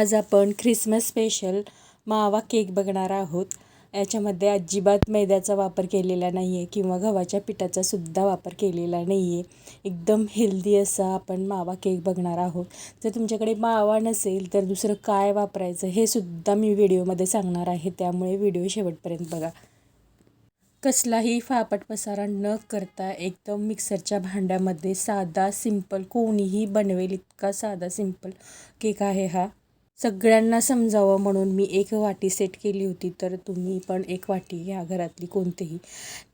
आज आपण Christmas special मावा केक बघणार आहोत. याच्यामध्ये अजिबात मैद्याचा वापर केलेला नाही आहे किंवा गव्हाच्या पिठाचा सुद्धा वापर केलेला नाही आहे एकदम हेल्दी असा आपण मावा केक बघणार आहोत. जर तुमच्याकडे मावा नसेल तर दुसरं काय वापरायचं हे सुद्धा मी व्हिडिओमध्ये सांगणार आहे. त्यामुळे व्हिडिओ शेवटपर्यंत बघा. कसलाही फापट पसारा न करता एकदम मिक्सरच्या भांड्यामध्ये साधा सिंपल कोणीही बनवेल इतका साधा सिंपल केक आहे हा. सगळ्यांना समजावं म्हणून मी एक वाटी सेट केली होती तर तुम्ही पण एक वाटी घ्या घरातली कोणतेही.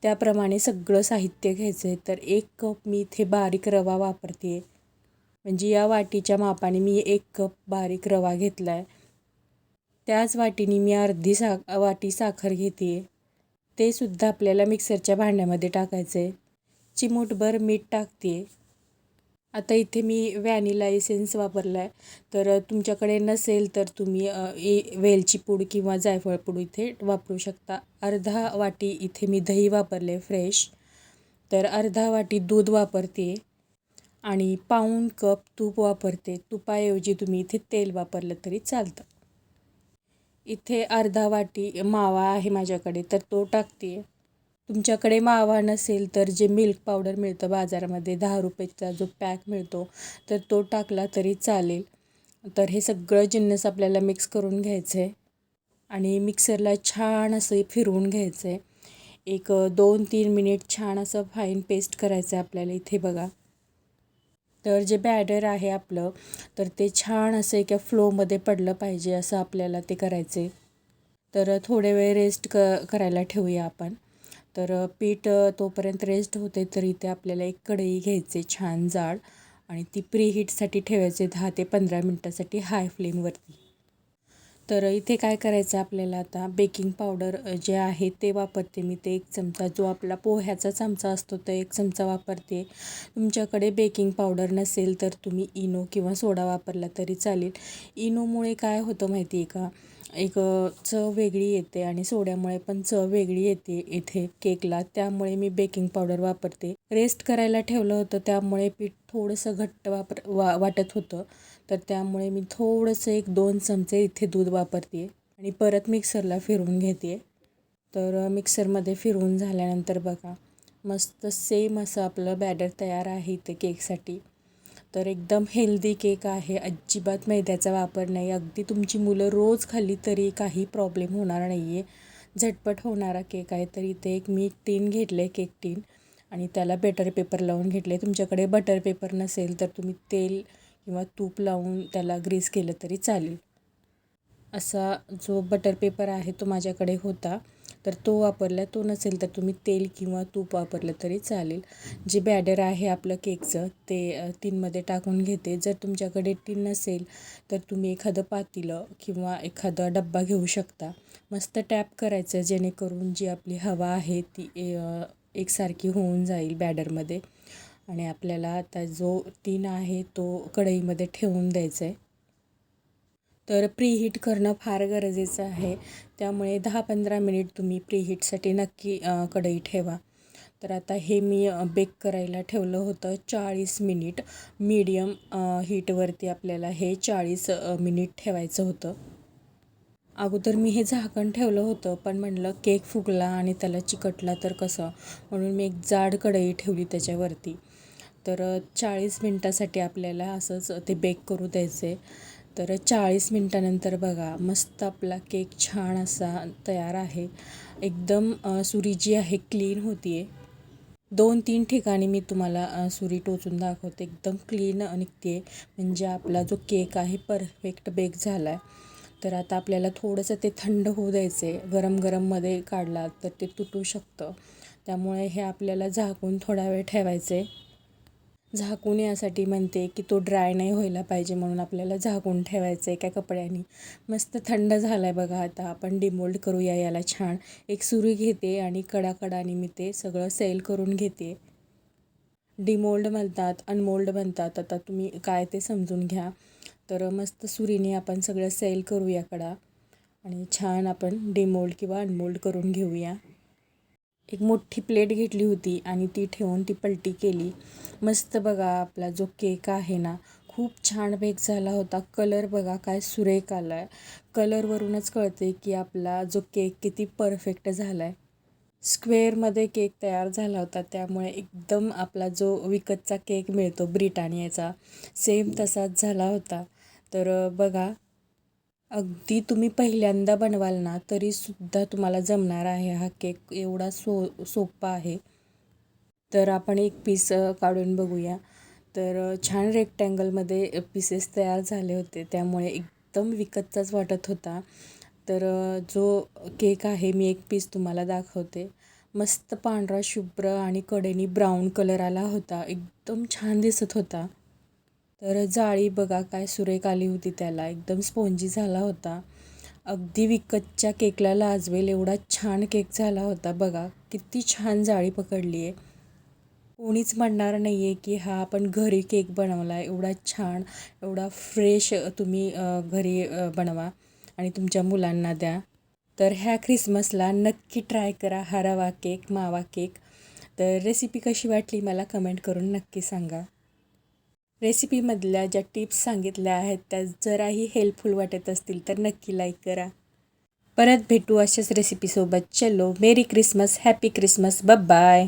त्याप्रमाणे सगळं साहित्य घ्यायचं आहे तर एक कप मी इथे बारीक रवा वापरते. म्हणजे या वाटीच्या मापाने मी एक कप बारीक रवा घेतला आहे त्याच वाटीने मी अर्धी सा वाटी साखर घेते. ते सुद्धा आपल्याला मिक्सरच्या भांड्यामध्ये टाकायचं आहे चिमूटभर मीठ टाकते. आता इथे मी व्हॅनिला एसेन्स वापरला आहे तर तुमच्याकडे नसेल तर तुम्ही ए वेलची पूड किंवा जायफळ पूड इथे वापरू शकता. अर्धा वाटी इथे मी दही वापरले फ्रेश तर अर्धा वाटी दूध वापरते. आणि पाऊण कप तूप वापरते. तुपाऐवजी तुम्ही इथे तेल वापरलं तरी चालतं. इथे अर्धा वाटी मावा आहे माझ्याकडे तर तो टाकते. तुमच्याकडे मावा नसेल तर जे मिल्क पावडर मिळतं बाजारामध्ये दहा रुपयेचा जो पॅक मिळतो तर तो टाकला तरी चालेल. तर हे सगळं जिन्नस आपल्याला मिक्स करून घ्यायचं आहे आणि मिक्सरला छान असं फिरवून घ्यायचं आहे एक दोन तीन मिनिट छान असं फाईन पेस्ट करायचं आहे आपल्याला इथे बघा. तर जे बॅडर आहे आपलं तर ते छान असं एका फ्लोमध्ये पडलं पाहिजे असं आपल्याला ते करायचं आहे तर थोडे वेळ रेस्ट क करायला ठेवूया आपण. तर पीठ तोपर्यंत रेस्ट होते तर इथे आपल्याला एक कढई घ्यायचे छान जाड आणि ती प्रीहीटसाठी ठेवायचे दहा ते पंधरा मिनटासाठी हाय फ्लेमवरती तर इथे काय करायचं आपल्याला आता? बेकिंग पावडर जे आहे ते वापरते मी. ते एक चमचा जो आपला पोह्याचा चमचा असतो तो एक चमचा वापरते. तुमच्याकडे बेकिंग पावडर नसेल तर तुम्ही इनो किंवा सोडा वापरला तरी चालेल. इनोमुळे काय होतं माहिती आहे का? एक चव वेगळी येते आणि सोड्यामुळे पण चव वेगळी येते इथे केकला. त्यामुळे मी बेकिंग पावडर वापरते. रेस्ट करायला ठेवलं होतं त्यामुळे पीठ थोडंसं घट्ट वापर वा वाटत होतं. तर त्यामुळे मी थोडंसं एक दोन चमचे इथे दूध वापरते आणि परत मिक्सरला फिरवून घेते. तर मिक्सरमध्ये फिरवून झाल्यानंतर बघा मस्त सेम असं आपलं बॅटर तयार आहे इथे केकसाठी. तर एकदम हेल्दी केक आहे. अजिबात मैद्याचा वापर नाही. अगदी तुमची मुलं रोज खाल्ली तरी काही प्रॉब्लेम होणार नाही आहे झटपट होणारा केक आहे. तर इथे एक मी टीन घेतले केक टीन आणि त्याला बटर पेपर लावून घेतले तुमच्याकडे बटर पेपर नसेल तर तुम्ही तेल किंवा तूप लावून त्याला ग्रीस केलं तरी चालेल. असा जो बटर पेपर आहे तो माझ्याकडे होता. तर तो वापरला तो नसेल तर तुम्ही तेल किंवा तूप वापरलं तरी चालेल. जे बॅडर आहे आपलं केकचं ते टीनमध्ये टाकून घेते. जर तुमच्याकडे टीन नसेल तर तुम्ही एखादं पातेलं किंवा एखादा डब्बा घेऊ शकता. मस्त टॅप करायचं जेणेकरून जी आपली हवा आहे ती एकसारखी होऊन जाईल बॅडरमध्ये आणि आपल्याला आता जो टीन आहे तो कढईमध्ये ठेवून द्यायचा आहे. तर प्रीहीट करणं फार गरजेचं आहे. त्यामुळे दहा पंधरा मिनिट तुम्ही प्रीहीटसाठी नक्की कढई ठेवा. तर आता हे मी बेक करायला ठेवलं होतं चाळीस मिनिट. मीडियम हीटवरती आपल्याला हे चाळीस मिनिट ठेवायचं होतं. अगोदर मी हे झाकण ठेवलं होतं पण म्हणलं केक फुगला आणि त्याला चिकटला तर कसं? म्हणून मी एक जाड कढई ठेवली त्याच्यावरती. तर चाळीस मिनटासाठी आपल्याला असंच ते बेक करू द्यायचे. तर चाळीस मिनटानंतर बघा मस्त आपला केक छान असा तयार आहे. एकदम सुरी जी आहे क्लीन होती आहे दोन तीन ठिकाणी मी तुम्हाला सुरी टोचून दाखवते. एकदम क्लीन निघते म्हणजे आपला जो केक आहे परफेक्ट बेक झाला आहे तर आता आपल्याला थोडंसं ते थंड होऊ द्यायचे गरम गरममध्ये काढला तर ते तुटू शकतं. त्यामुळे हे आपल्याला झाकून थोडा वेळ ठेवायचे झाकून यासाठी म्हणते की तो ड्राय नाही व्हायला पाहिजे म्हणून आपल्याला झाकून ठेवायचं आहे एका कपड्याने. मस्त थंड झाला आहे बघा आता. आपण डिमोल्ड करूया याला छान. एक सुरी घेते आणि कडाकडाने मी ते सगळं सेल करून घेते. डिमोल्ड म्हणतात अनमोल्ड म्हणतात. आता तुम्ही काय ते समजून घ्या. तर मस्त सुरीने आपण सगळं सेल करूया कडा. आणि छान आपण डिमोल्ड किंवा अनमोल्ड करून घेऊया. एक मोठी प्लेट घेतली होती आणि ती ठेवून ती पलटी केली. मस्त बघा आपला जो केक आहे ना खूप छान बेक झाला होता. कलर बघा काय सुरेख आला आहे कलरवरूनच कळते की आपला जो केक किती परफेक्ट झाला आहे स्क्वेअरमध्ये केक तयार झाला होता त्यामुळे एकदम आपला जो विकतचा केक मिळतो ब्रिटानियाचा सेम तसाच झाला होता. तर बघा अगदी तुम्ही पहिल्यांदा बनवाल ना तरीसुद्धा तुम्हाला जमणार आहे हा केक. एवढा सो सोपा आहे. तर आपण एक पीस काढून बघूया. तर छान रेक्टँगलमध्ये पीसेस तयार झाले होते. त्यामुळे एकदम विकतचाच वाटत होता. तर जो केक आहे मी एक पीस तुम्हाला दाखवते. मस्त पांढरा शुभ्र आणि कडेनी ब्राऊन कलर आला होता. एकदम छान दिसत होता. तर जाळी बघा काय सुरेख आली होती त्याला. एकदम स्पोंजी झाला होता. अगदी विकतच्या केकला लाजवेल एवढा छान केक झाला होता. बघा किती छान जाळी पकडली आहे. कोणीच म्हणणार नाही आहे की हा आपण घरी केक बनवला आहे एवढा छान एवढा फ्रेश तुम्ही घरी बनवा आणि तुमच्या मुलांना द्या. तर ह्या ख्रिसमसला नक्की ट्राय करा हा रवा केक मावा केक. तर रेसिपी कशी वाटली मला कमेंट करून नक्की सांगा. रेसिपीमधल्या ज्या टिप्स सांगितल्या आहेत त्या जराही हेल्पफुल वाटत असतील तर नक्की लाईक करा. परत भेटू अशाच रेसिपीसोबत चलो merry Christmas happy Christmas bye